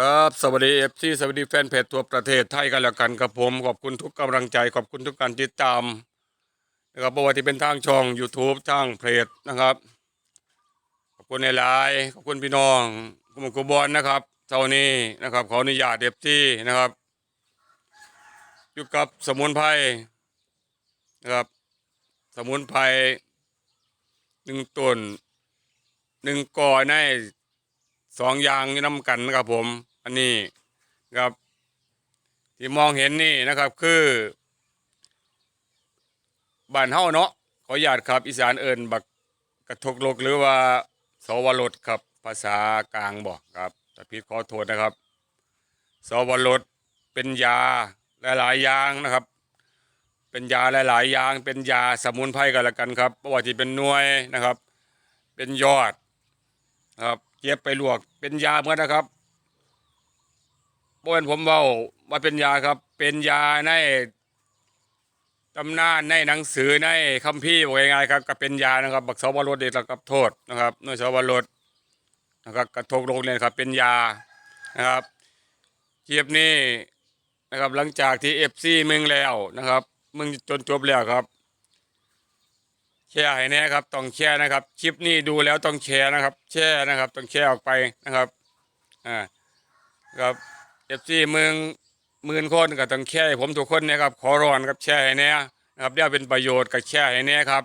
ครับสวัสดีเอฟซีสวัสดีแฟนเพจทั่วประเทศไทยกันแล้วกันกับผม ขอบคุณทุกกำลังใจ ขอบคุณทุกการติดตามนะครับไม่ว่าที่เป็นทางช่อง YouTube ทางเพจนะครับ ขอบคุณในไลน์ขอบคุณพี่น้องกุมกุบอลนะครับเท่านี้นะครับขออนุญาตเอฟซีนะครับอยู่กับสมุนไพรนะครับสมุนไพรหนึ่งต้นหนึ่งก่อใน สองอย่างนี่นำกันนะครับผม อันนี้ครับ ที่มองเห็นนี่นะครับ คือบ้านเฮาเนาะขออนุญาตครับ อีสานเอิญบักกระทกลกหรือว่าสวรสครับ ภาษากลางบอกครับแต่ผิดขอโทษนะครับ สวรสเป็นยาหลายๆอย่างนะครับ เป็นยาหลายๆอย่าง เป็นยาสมุนไพรกันละกันครับเพระว่าที่เป็นหน่วยนะครับ เป็นยอดครับ เก็บไปลวก เป็นยาเหมือนนะครับบ่เป็นผมเว้าว่าเป็นยาครับ เป็นยาในตำนานในหนังสือในคัมภีร์ว่าง่ายๆครับก็เป็นยานะครับ บักสวรสเด็กกับโทษนะครับน้อยสวรสนะครับกระทกโรงเรียนครับเป็นยานะครับเกียบนี้นะครับหลังจากที่เอฟซีมึงแล้วนะครับ มึงจนจบแล้วครับ แชร์ให้แน่ครับต้องแชร์นะครับคลิปนี้ดูแล้วต้องแชร์นะครับ แชร์นะครับ ต้องแชร์ออกไปนะครับอ่าครับเอฟซีเมืองหมื่นคนก็ต้องแชร์ผมทุกคนนะครับ ขอร้อนครับแชร์ให้แน่นะครับเดี๋ยวเป็นประโยชน์กับแชร์ให้แน่ครับ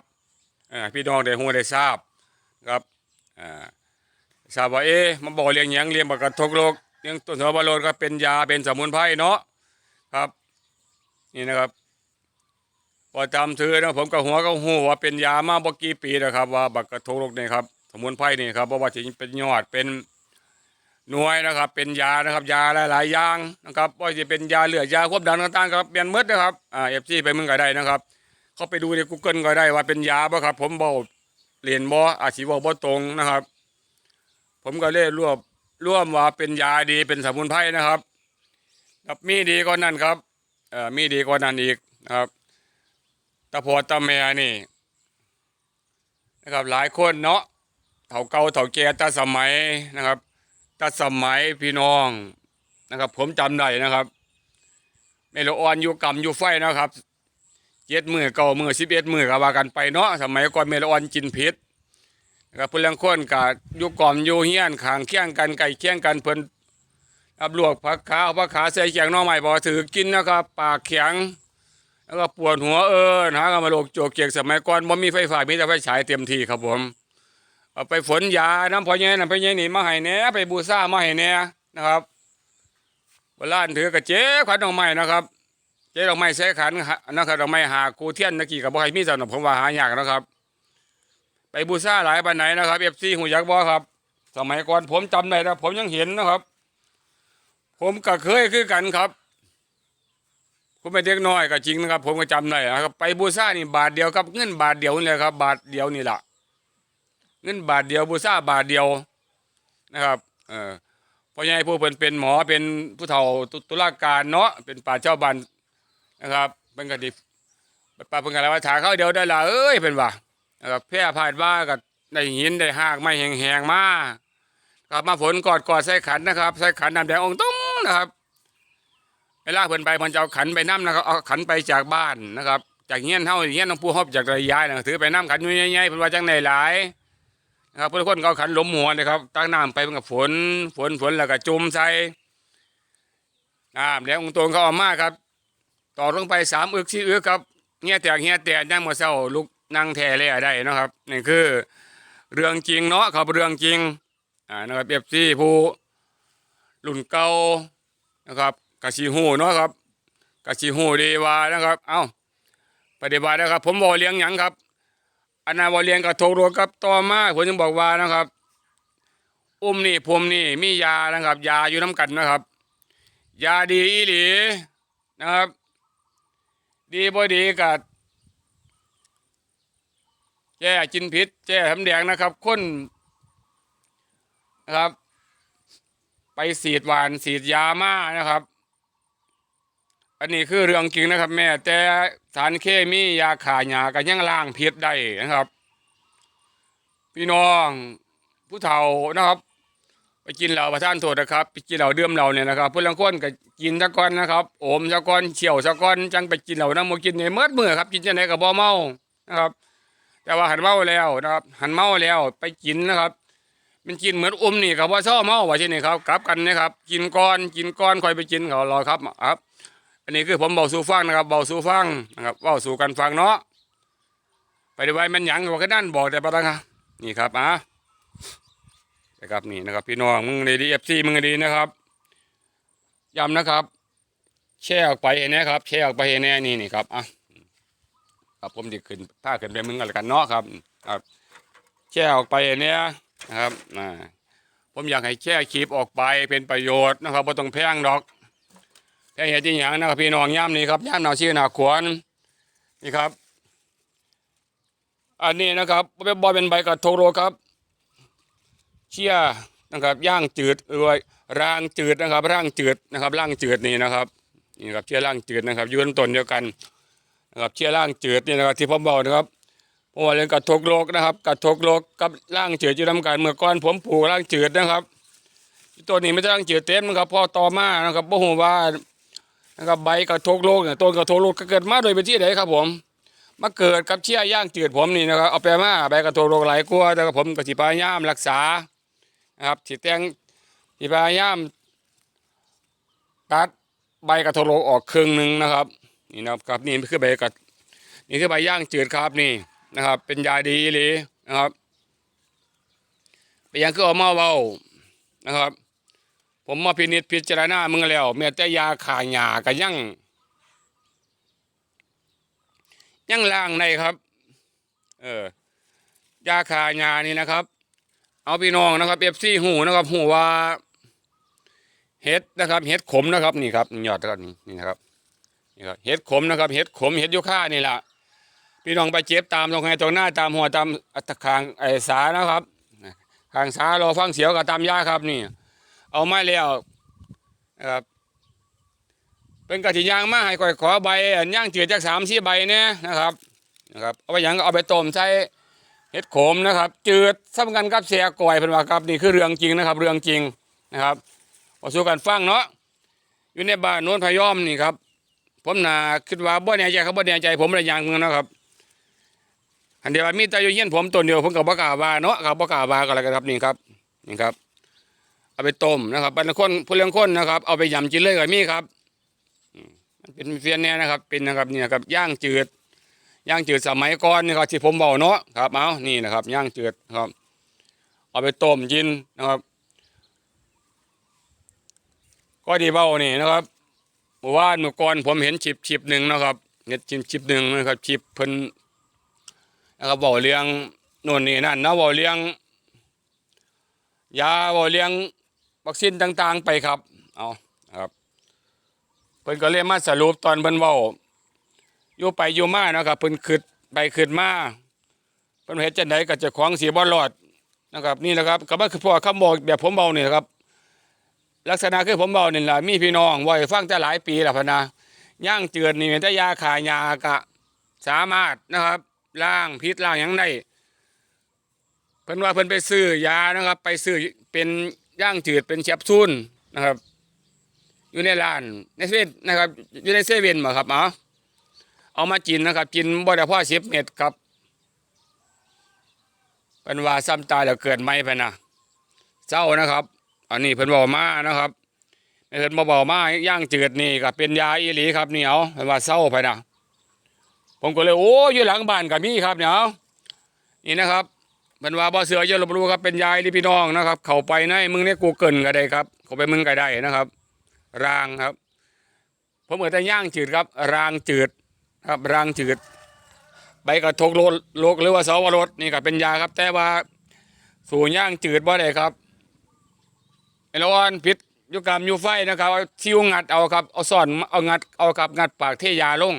อ่าพี่น้องได้หูได้ทราบครับอ่าทราบว่าเอ๊ะมาบอกเรียงหยังเรียงบักกระทกโลกเรียงต้นสมบรดก็เป็นยาเป็นสมุนไพรเนาะครับ นี่นะครับ พอจำถือนะผมก็หัวก็หูว่าเป็นยามาบ่กี่ปีนะครับ ว่าบักกระทกนี่ครับสมุนไพรนี่ครับเพราะว่าจะเป็นยอดเป็นหน่วยนะครับ เป็นยานะครับ ยาหลายๆอย่างนะครับว่าจะเป็นยาเหลือยาควบดันต่างๆครับเปลี่ยนหมดนะครับอ่าเอฟซีไปมึงก็ได้นะครับ เขาไปดูใน Google ก็ได้ว่าเป็นยาบ่ครับ ผมบอกเรียนบ่อาชีวบ่ตรงนะครับ ผมก็เลยรวบร่วมว่าเป็นยาดีเป็นสมุนไพรนะครับครับมีดีกว่านั้นครับเอ่อมีดีกว่านั้นอีกนะครับ ตาพอตาแม่นี่นะครับหลายคนเนาะเฒ่าเกาเฒ่าแก่ตาสมัยนะครับตาสมัยพี่น้องนะครับ ผมจำได้นะครับเมลออนอยู่กรรมอยู่ไฟนะครับเจ็ดมือเก้ามือสิบเอ็ดมือก็ว่ากันไปเนาะสมัยก่อนเมลออนกินพิษนะครับเพื่อนคนกับอยู่กล่อมอยู่เฮียนขางเคียงกันไก่เคียงกันเพิ่นรับลวกผักขาผักขาใส่เขียงน้องใหม่บ่ถือกินนะครับ ปากแข็ง แล้วก็ปวดหัวเออนะก็มาโรคโจกเกียกสมัยก่อนบ่มีไฟฟ้ามีแต่ไฟฉายเต็มที่ครับผมเอาไปฝนยาน้ำพอแย่น้ำพอแย่นี่มาให้แน่ไปบูซ่ามาให้แน่นะครับโบราถือกระเจ๊ขวัญดอกไม้นะครับ เจ๊ดอกไม้ใส่ขันนะครับดอกไม้หากูเทียนตะกี้กับบ่ให้มีสนับผมว่าหายากนะครับ ไปบูซ่าหลายปานไหนนะครับเอฟซีหูยักษ์บ่ครับ สมัยก่อนผมจำได้นะผมยังเห็นนะครับ ผมก็เคยคือกันครับ ผมเป็นเด็กน้อยก็จริงนะครับ ผมก็จำได้นะครับไปบูซ่านี่บาทเดียวครับเงินบาทเดียวนี่แหละครับ บาทเดียวนี่แหละเงินบาทเดียวบูซ่าบาทเดียวนะครับ เออเพราะยังไงผู้เป็นเป็นหมอเป็นผู้เฒ่าตุลาการเนาะเป็นป่าเจ้าบันนะครับเป็นกติป่าเป็นกันแล้วว่าถาเข้าเดียวได้ละเอ้ยเป็นว่านะครับแพร่ผ่านว่ากับได้หินได้หากไม่แหงๆมาครับมาฝนกอดกอดใส่ขันนะครับ ใส่ขันน้ำแดงองตุ้งนะครับ ลาเพิ่นไปมันจะเอาขันไปน้ำนะครับเอาขันไปจากบ้านนะครับ จากเงี้ยนเท่าเงี้ยนน้องปู่ฮอบจากระยายนะถือไปน้ำขันอยู่ใหญ่ๆเพิ่นว่าจังไหนหลายนะครับเพื่อนคนเอาขันล้มหัวนะครับตั้งน้ำไปมันกับฝนฝนฝนแล้วก็จุ่มใส่น้ำแล้วองค์ตนเขาเอามาครับ ต่อลงไปสามอึกสี่อึกครับเงี้ยแตกเงี้ยแตกย่างมาเศร้าลุกนั่งแท่เลยได้นะครับนี่คือ เรื่องจริงเนาะครับเรื่องจริงอ่านะครับเอฟซีผู้รุ่นเก่านะครับ กะชีหูเนาะครับกะชีหูดีว่านะครับ เอ้าปฏิบัตินะครับ ผมบอกเลี้ยงหยังครับอันนั้นบอเลี้ยงกับโทรครับต่อมาผมยังบอกว่านะครับ อุ้มนี่ผมนี่มียานะครับ ยาอยู่น้ำกันนะครับ ยาดีอีหลีนะครับ ดีบ่ดีกับแจ้กินพิษแจ้ทำแดงนะครับคนนะครับ ไปสีดหวานสีดยามานะครับ อันนี้คือเรื่องจริงนะครับ แม่แต่สารเคมียาขายากันยังล้างพิษได้นะครับ พี่น้องผู้เฒ่านะครับ ไปกินเหล้าประทานโทษนะครับ ไปกินเหล้าเดื่มเหล้าเนี่ยนะครับผู้ลังคนก็กินซะก่อนนะครับโอมซะก่อนเฉี่ยวซะก่อนจังไปกินเหล้าน้ำมกินเนี่ยเมื่อเมื่อครับ กินจังไหนก็บ่เมานะครับ แต่ว่าหันเมาแล้วนะครับ หันเมาแล้วไปกินนะครับมันกินเหมือนอมนี่ครับว่าชอบเมาว่าที่นี่ครับกลับกันนะครับ กินก้อนกินก้อนคอยไปกินเขารอครับครับ อันนี้คือผมเบาสู่ฟังนะครับเบาสู่ฟังนะครับเบาสู่กันฟังเนาะไปดูไว้มันหยังว่าแค่นั้นบอกแต่ปะนะครับนี่ครับอะนะครับนี่นะครับ พี่น้องมึงดีเอฟซีมึงดีนะครับย้ำนะครับ แช่ออกไปเห็นนะครับ แช่ออกไปเห็นแน่นี่นี่ครับอะครับผมจะขึ้นถ้าขึ้นไปมึงกันแล้วกันเนาะครับครับแช่ออกไปเนี่ยนะครับอ่าผมอยากให้แช่คลิปออกไปเป็นประโยชน์นะครับไม่ต้องแพงดอก แพงเหตุที่อย่างนะครับพี่น้องย่ำนี่ครับย่ำหนาชื่อนาขวานนี่ครับ อันนี้นะครับเป็นบอยเป็นใบกระโทโรครับ เชี่ยนะครับย่างจืดเอ้ยร่างจืดนะครับ ร่างจืดนะครับ ร่างจืดนี่นะครับนี่ครับเชี่ยร่างจืดนะครับยืนต้นเดียวกันนะครับเชี่ยร่างจืดนี่นะครับที่ผมบอกนะครับเพราะว่าเรื่องกระทกโลกนะครับ กระทกโลกกับร่างจืดอยู่นำกันเมื่อก่อนผมปลูกร่างจืดนะครับ ตัวนี้ไม่ใช่ร่างจืดเต็มนะครับพอต่อมานะครับบ่ฮู้ว่า นะครับใบกระทกโลกเนี่ยต้นกระทกโลกก็เกิดมาโดยเป็นที่ไหนครับผมมาเกิดกับเชี่ยย่างจืดผมนี่นะครับเอาไปมาใบกระทกโลกหลายกว่าแต่ก็ผมก็สิพยายามรักษานะครับสิแตงสิพยายามตัดใบกระทกโลกออกครึ่งหนึ่งนะครับนี่นะครับนี่คือใบกระนี่คือใบย่างจืดครับนี่นะครับ เป็นยาดีอีหลีนะครับเป็นยังคือเอามาเบานะครับ ผมมาพินิจพิจารณามึงแล้วแม้แต่ยาขาหยาก็ยังยังล่างในครับ เออยาขาหยานี่นะครับ เอาพี่น้องนะครับเอฟซีหูนะครับหูว่าเห็ดนะครับเห็ดขมนะครับนี่ครับยอดนะครับนี่นี่นะครับนี่ครับเห็ดขมนะครับเห็ดขมเห็ดยูคานี่แหละพี่น้องไปเจ็บตามตรงไหนตรงหน้าตามหัวตามอัตคางไอสานะครับคางสารอฟังเสียวกับตามยาครับนี่ เอาไม้แล้วนะครับเป็นกระถิ่ยางมาให้ก่อยขอใบอันย่างจืดจากสามสี่ใบเนี่ยนะครับนะครับเอาไปยังก็เอาไปต้มใช้เห็ดโขมนะครับจืดสำคัญกับเสียก่อยเป็นว่าครับนี่คือเรื่องจริงนะครับ เรื่องจริงนะครับมาสู่กันฟังเนาะอยู่ในบ้านโน้นพยอมนี่ครับ ผมนาคิดว่าบ่แน่ใจครับบ่แน่ใจผมระยางเมืองนะครับอันเดียวมีแต่อยู่เฮียนผมตัวเดียวผมกับบ่กาวาเนาะครับบ่กาวาก็แล้วกันครับนี่ครับนี่ครับ เอาไปต้มนะครับบางคนผู้เลี้ยงคนนะครับ เอาไปยำกินเลยก็มีครับมันเป็นเฟียนแน่นะครับ เป็นนะครับนี่นะครับย่างจืดย่างจืดสมัยก่อนนี่ครับที่ผมบอกเนาะครับเอานี่นะครับย่างจืดครับ เอาไปต้มกินนะครับ ก็ดีเบ้านี่นะครับเมื่อวานเมื่อก่อนผมเห็นชิปชิปหนึ่งนะครับเห็นชิปชิปหนึ่งนะครับชิปเพิ่นนะครับบอกเลี้ยงโน่นนี่นั่นนะบอกเลี้ยงยาบอกเลี้ยง วัคซีนต่างๆไปครับ เอาครับเพิ่นก็เลยมาสรุปตอนเพิ่นเว้าอยู่ไปอยู่มานะครับเพิ่นขึ้นไปขึ้นมาเพิ่นเฮ็ดจังไดก็จะของสีบ่รอดนะครับ นี่นะครับก็บ่คือพอคำบอกแบบผมเว้านี่นะครับ ลักษณะคือผมเว้านี่ล่ะมีพี่น้องไว้ฟังแต่หลายปีแล้วพะนะย่างเจือนนี่แต่ยาขายาก็สามารถนะครับล้างพิษล้างหยังได้เพิ่นว่าเพิ่นไปซื้อยานะครับ ไปซื้อเป็น ย่างจืดเป็นแคปซูลนะครับ อยู่ในร้านในเซเว่นนะครับ อยู่ในเซเว่นมาครับเอาเอามากินนะครับกินบ่ได้พอสิบเม็ดครับเป็นว่าซ้ำตายแล้วเกิดไหมไปนะเจ้านะครับ อันนี้เพิ่นบอกมานะครับเพิ่นมาบอกมาย่างจืดนี่ก็เป็นยาอีหลีครับนี่เอาเพิ่นว่าเศร้าไปนะผมก็เลยโอ้อยู่หลังบ้านกับมี่ครับเนี่ยนี่นะครับ มันว่าบ่เสือเยอะลบรู้ครับเป็นยายหรือพี่น้องนะครับ เข้าไปในมึงในกูเกิลก็ได้ครับ เข้าไปมึงก็ได้นะครับ รางครับผมเหมือนแต่ย่างจืดครับ รางจืดครับรางจืดใบกระทกโลโลกหรือว่าสาวรสนี่ก็เป็นยาครับ แต่ว่าสู่ย่างจืดบ่ได้ครับไอ้ลออนพิษยุกรรมยูไฟนะครับเอาซิวงัดเอาครับเอาซ่อนเอางัดเอากับงัดปากเทยาลง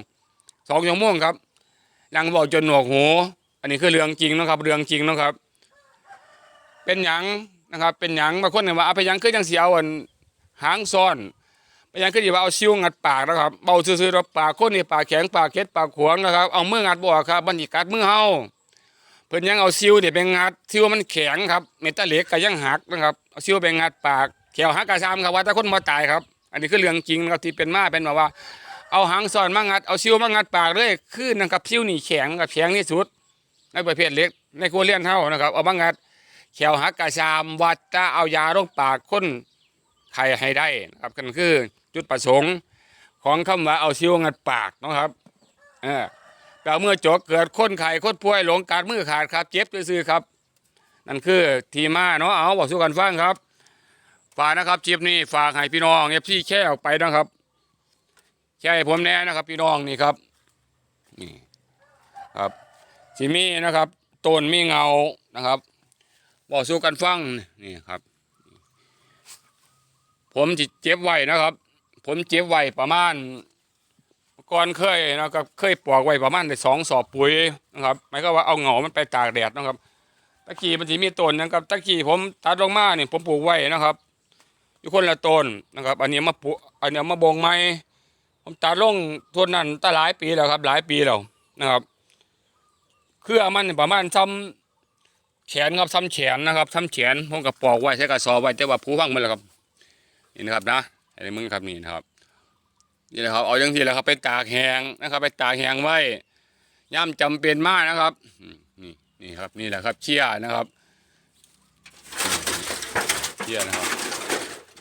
สองชั่วโมงครับลังบอกจนหนวกหู อันนี้คือเรื่องจริงนะครับ เรื่องจริงนะครับ เป็นหยังนะครับ เป็นหยังบางคนเนี่ยว่าเอาไปหยังคือยังเสียวอันหางซ่อนไปหยังคือที่ว่าเอาซิวงัดปากนะครับเบาซื่อๆเราปากคนนี่ปากแข็งปากเค็ดปากขวางนะครับ เอามืองัดบ่อครับบันทิกัดมือเฮาเพิ่นยังเอาซิวเนี่ยไปงัดซิวมันแข็งครับเมตาเหล็กก็ยังหักนะครับเอาซิวไปงัดปากแขวหักกระซามครับว่าถ้าคนมาตายครับ อันนี้คือเรื่องจริงนะครับที่เป็นมาเป็นแบบว่า เอาหางซ่อนมางัดเอาซิวมางัดปากเลยคือนะครับซิวนี่แข็งกับแข็งที่สุด ในประเภทเล็ก ในครัวเรือนเท่านะครับเอามางัดแขวหักกระซามวัดจะเอายาลงปากคนไข้ให้ได้นะครับกันคือจุดประสงค์ของคำว่าเอาซิวงัดปากนะครับเออก็เมื่อจกเกิดคนไข้คนป่วยหลงการมือขาดครับ เจ็บซื่อครับ นั่นคือทีมาเนาะเอาบอกสู้กันฟังครับฝากนะครับจิบนี้ฝากให้พี่น้องเอฟซีแช่ออกไปนะครับแช่ผมแน่นะครับ พี่น้องนี่ครับนี่ครับ สิมีนะครับต้นมีเงานะครับบอกสู้กันฟังนี่ครับ ผมจิเจ็บไว้นะครับ ผมเจ็บไว้ประมาณก่อนเคยนะครับเคยปลอกไว้ประมาณได้สองสอบปุ๋ยนะครับหมายก็ว่าเอาเหงามันไปตากแดดนะครับตะกี้มันจะมีต้นนะครับตะกี้ผมตัดลงมาเนี่ยผมปลูกไว้นะครับอยู่คนละต้นนะครับ อันนี้มาปลูกอันนี้มาบงไม้ผมตัดลงต้นนั้นตั้งหลายปีแล้วครับ หลายปีแล้วนะครับ เครือมันนี่ประมาณซ้ำแขนครับซ้ำแขนนะครับซ้ำแขนผมก็ปอกไว้ใช้กระสอบไว้แต่ว่าผู้ฟังมันแหละครับนี่นะครับนะไอ้มึงครับนี่นะครับนี่แหละครับเอาอย่างที่แหละครับไปตากแห้งนะครับไปตากแห้งไว้ย่ำจำเป็นมากนะครับนี่นี่ครับนี่แหละครับเชี่ยนะครับเชี่ยนะครับ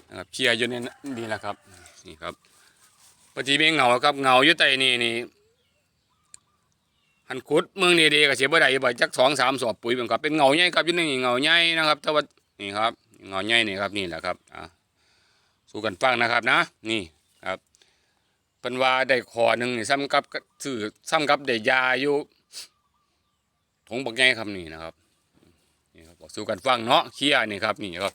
นะครับเชี่ยอยู่ในนั้นนี่แหละครับนี่ครับปฏิมีเงาครับเงาอยู่ใต้นี่นี่ หันขุดเมืองนี่ดีก็เสียบ่ได้บ่จักสองสามสอบปุ๋ยเป็นครับเป็นเงาใหญ่ครับอยู่ในนี่เงาใหญ่นะครับแต่ว่านี่ครับเงาใหญ่นี่ครับนี่แหละครับอะสู้กันฟังนะครับนะ นี่ครับเป็นว่าได้คอหนึ่งนี่ซ้ำกับซื้อซ้ำกับได้ยาอยู่ถงบักแง่ครับนี่นะครับนี่ครับสู้กันฟังเนาะเคียนี่ครับนี่ครับ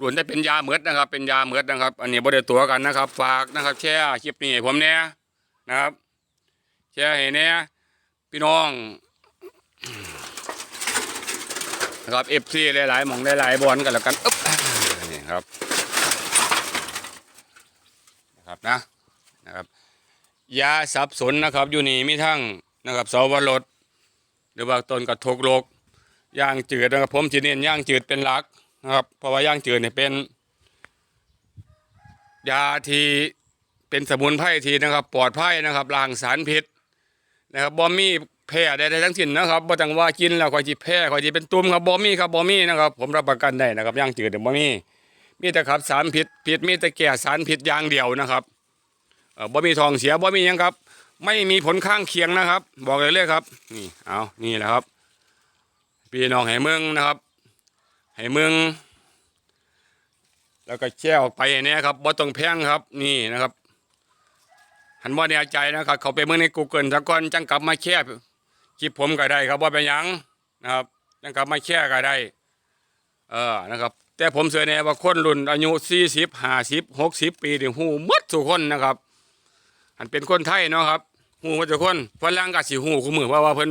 รวนได้เป็นยาเมือดนะครับ เป็นยาเมือดนะครับ อันนี้บ่ได้ตัวกันนะครับ ฝากนะครับ แชร์คลิปนี้ผมแน่นะครับ แชร์ให้แน่ พี่น้องนะครับเอฟซีหลายๆหมองหลายๆบอลกันแล้วกันอึ๊บนี่ครับนะครับนะนะครับยาสับสนนะครับอยู่นี่มีทั้งนะครับสวรสหรือว่าต้นกระทกโลกย่างจืดนะครับผมจะเน้นย่างจืดเป็นหลักนะครับเพราะว่าย่างจืดเนี่ยเป็น ยาที่เป็นสมุนไพรทีนะครับ ปลอดภัยนะครับล้างสารพิษ นะครับบ่มีแพ้ใดๆทั้งสิ้นนะครับบ่ต้องว่ากินแล้วคอยจิแพ้คอยจิเป็นตุ่มครับบ่มีครับบ่มีนะครับ ผมรับประกันได้นะครับย่างจืดเนี่ยบ่มีมีแต่ขับสารพิษพิษมีแต่แก่สารพิษอย่างเดียวนะครับเอ่อบ่ทองเสียบ่มีหยังครับ ไม่มีผลข้างเคียงนะครับ บอกเลยเลยครับ นี่เอานี่แหละครับพี่น้องให้เมืองนะครับให้เมืองแล้วก็แช่ออกไปเนี่ยครับบ่ต้องแพงครับนี่นะครับ หันว่าแน่ใจนะครับ เขาไปเมืองใน Google สักก่อนจังกลับมาแช่คลิปผมก็ได้ครับว่าเป็นยังนะครับจังกลับมาแช่ก็ได้ เออนะครับ แต่ผมเสือแน่ว่าคนรุ่นอายุ40 50 60ปีนี่หูหมดทุกคนนะครับอันเป็นคนไทยเนาะครับหูว่าทุกคนฝรั่งก็สิหูคู่มือเพราะว่าเพิ่น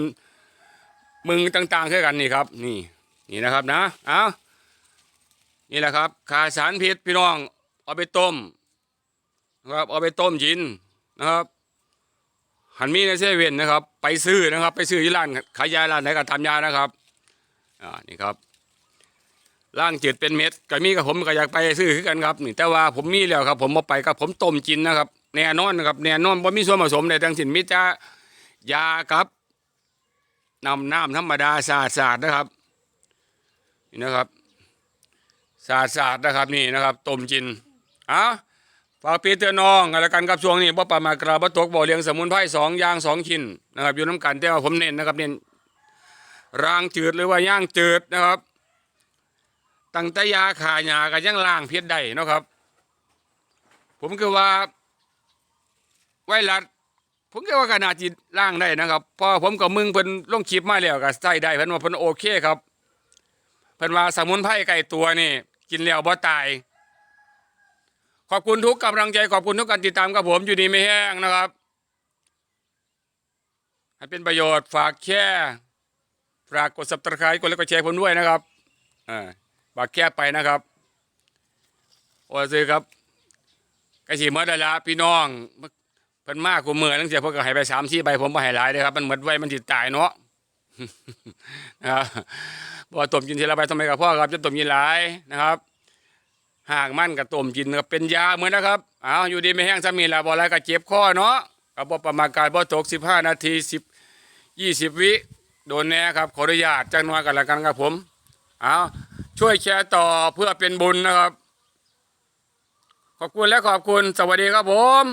มึงต่างๆคือกันนี่ครับ นี่นี่นะครับนะเอานี่แหละครับขาสารพิษพี่น้องเอาไปต้มนะครับเอาไปต้มกิน นะครับหันมีในเซเว่นนะครับ ไปซื้อนะครับ ไปซื้อที่ร้านขายยาร้านไหนก็ทำยานะครับอ่านี่ครับร่างจืดเป็นเม็ดก็มีกับผมก็อยากไปซื้อคือกันครับนี่แต่ว่าผมมีแล้วครับ ผมมาไปครับผมต้มกินนะครับแน่นอนนะครับแน่นอนว่ามีส่วนผสมในทั้งสินมิจะยาครับนำน้ำธรรมดาสาดสาดนะครับนี่นะครับสาดสาดนะครับนี่นะครับต้มกินอะ ฝากพี่เตือนน้องอะไรกันครับช่วงนี้บ่ประมากระบะตกบ่อเลี้ยงสมุนไพรสองย่างสองชิ้นนะครับอยู่น้ำกันแต่ว่าผมเน้นนะครับเน้นรางจืดหรือว่าย่างจืดนะครับตั้งแต่ยาขาหยาก็ยังล้างเพิษได้นะครับ ผมคือว่า ไวรัสผมก็ว่าขนาดจิล่างได้นะครับพอผมกับมึงเพิ่นลงคลิปมาแล้วก็ใส่ได้เพิ่นว่าเพิ่นโอเคครับเพิ่นว่าสมุนไพรไก่ตัวนี่ กินแล้วบ่ตาย ขอบคุณทุกกำลังใจขอบคุณทุกการติดตามกับผมอยู่ดีไม่แห้งนะครับให้เป็นประโยชน์ฝากแค่ฝากกด subscribe กดไลค์กดแชร์ผมด้วยนะครับอ่าฝากแค่ไปนะครับโอ้ซื้อครับกระสีเมื่อได้ละพี่น้องเพิ่นมากกูเมือตั้งแต่เพิ่นก็ให้ไปสามสี่ใบผมบ่ให้หลายเด้อครับมันเหมดไว้มันสิตายเนาะนะครับบ่ต้มกินทีละใบทำไมกับพ่อครับจะต้มกินหลายนะครับ หางมันกับต้มกินกับเป็นยาเหมือนนะครับอ้าวอยู่ดีไม่แห้งสามีละบ่อะไรก็เจ็บข้อเนาะกับ่ประมาณการบ่ตกสิบห้านาทีสิบยี่สิบวิโดนแน่ครับขออนุญาตจังหน่อยกันละกันครับผมอ้าวช่วยแชร์ต่อเพื่อเป็นบุญนะครับ ขอบคุณและขอบคุณสวัสดีครับผม